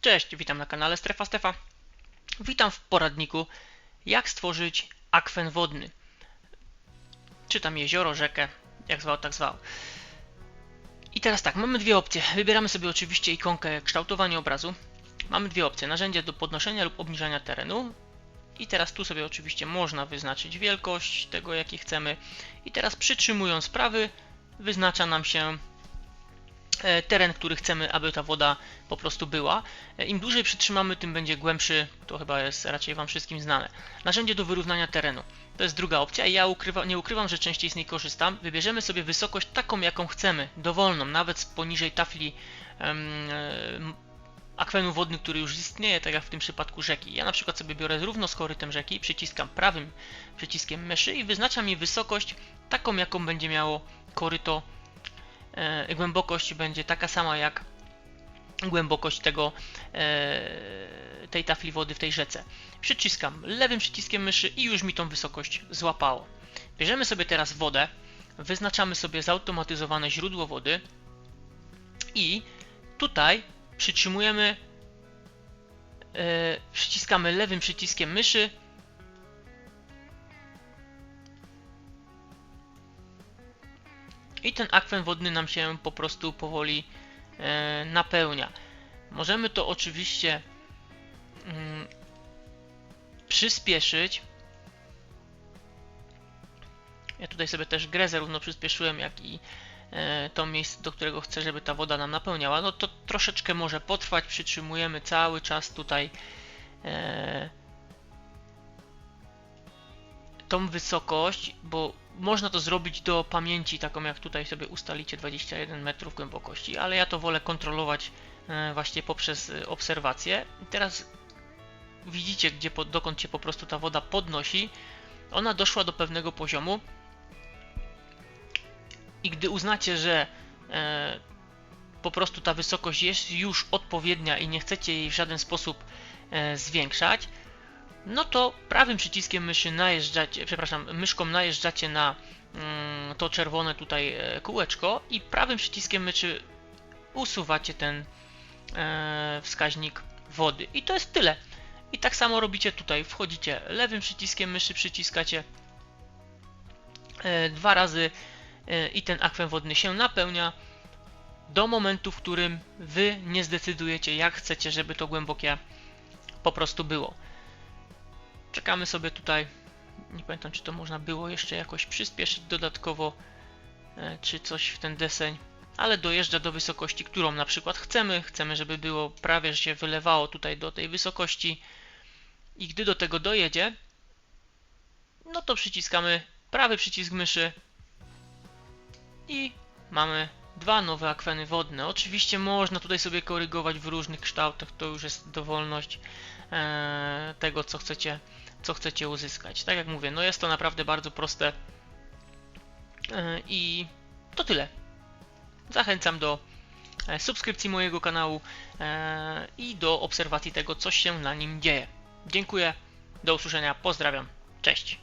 Cześć, witam na kanale Strefa Stefa. Witam w poradniku jak stworzyć akwen wodny. Czy tam jezioro, rzekę, jak zwał, tak zwał. I teraz tak, mamy dwie opcje. Wybieramy sobie oczywiście ikonkę kształtowania obrazu. Mamy dwie opcje, narzędzie do podnoszenia lub obniżania terenu. I teraz tu sobie oczywiście można wyznaczyć wielkość tego, jaki chcemy. I teraz przytrzymując prawy, wyznacza nam się teren, który chcemy, aby ta woda po prostu była. E, Im dłużej przytrzymamy, tym będzie głębszy, to chyba jest raczej Wam wszystkim znane. Narzędzie do wyrównania terenu. To jest druga opcja ja ukrywa, nie ukrywam, że częściej z niej korzystam. Wybierzemy sobie wysokość taką, jaką chcemy, dowolną, nawet poniżej tafli em, akwenu wodny, który już istnieje, tak jak w tym przypadku rzeki. Ja na przykład sobie biorę równo z korytem rzeki, przyciskam prawym przyciskiem myszy i wyznaczam mi wysokość taką, jaką będzie miało koryto e, głębokość będzie taka sama jak głębokość tego, e, tej tafli wody w tej rzece. Przyciskam lewym przyciskiem myszy i już mi tą wysokość złapało. Bierzemy sobie teraz wodę, wyznaczamy sobie zautomatyzowane źródło wody i tutaj przytrzymujemy, e, przyciskamy lewym przyciskiem myszy i ten akwen wodny nam się po prostu powoli e, napełnia. Możemy to oczywiście mm, przyspieszyć. Ja tutaj sobie też grę zarówno przyspieszyłem, jak i e, to miejsce, do którego chcę, żeby ta woda nam napełniała. No to troszeczkę może potrwać, przytrzymujemy cały czas tutaj e, tą wysokość, bo można to zrobić do pamięci, taką jak tutaj sobie ustalicie 21 metrów głębokości, ale ja to wolę kontrolować e, właśnie poprzez e, obserwację. Teraz widzicie, gdzie, dokąd się po prostu ta woda podnosi. Ona doszła do pewnego poziomu i gdy uznacie, że e, po prostu ta wysokość jest już odpowiednia i nie chcecie jej w żaden sposób zwiększać, no to prawym przyciskiem myszy najeżdżacie, przepraszam, myszką najeżdżacie na mm, to czerwone tutaj e, kółeczko i prawym przyciskiem myszy usuwacie ten e, wskaźnik wody. I to jest tyle. I tak samo robicie tutaj. Wchodzicie lewym przyciskiem myszy, przyciskacie e, dwa razy e, i ten akwen wodny się napełnia do momentu, w którym wy nie zdecydujecie, jak chcecie, żeby to głębokie po prostu było. Czekamy sobie tutaj. Nie pamiętam, czy to można było jeszcze jakoś przyspieszyć dodatkowo, e, czy coś w ten deseń, ale dojeżdża do wysokości, którą na przykład chcemy. Chcemy, żeby było prawie, że się wylewało tutaj do tej wysokości. I gdy do tego dojedzie, no to przyciskamy prawy przycisk myszy i mamy dwa nowe akweny wodne. Oczywiście można tutaj sobie korygować w różnych kształtach, to już jest dowolność e, tego, co chcecie, co chcecie uzyskać. Tak jak mówię, no jest to naprawdę bardzo proste e, i to tyle. Zachęcam do e, subskrypcji mojego kanału e, i do obserwacji tego, co się na nim dzieje. Dziękuję, do usłyszenia, pozdrawiam, cześć.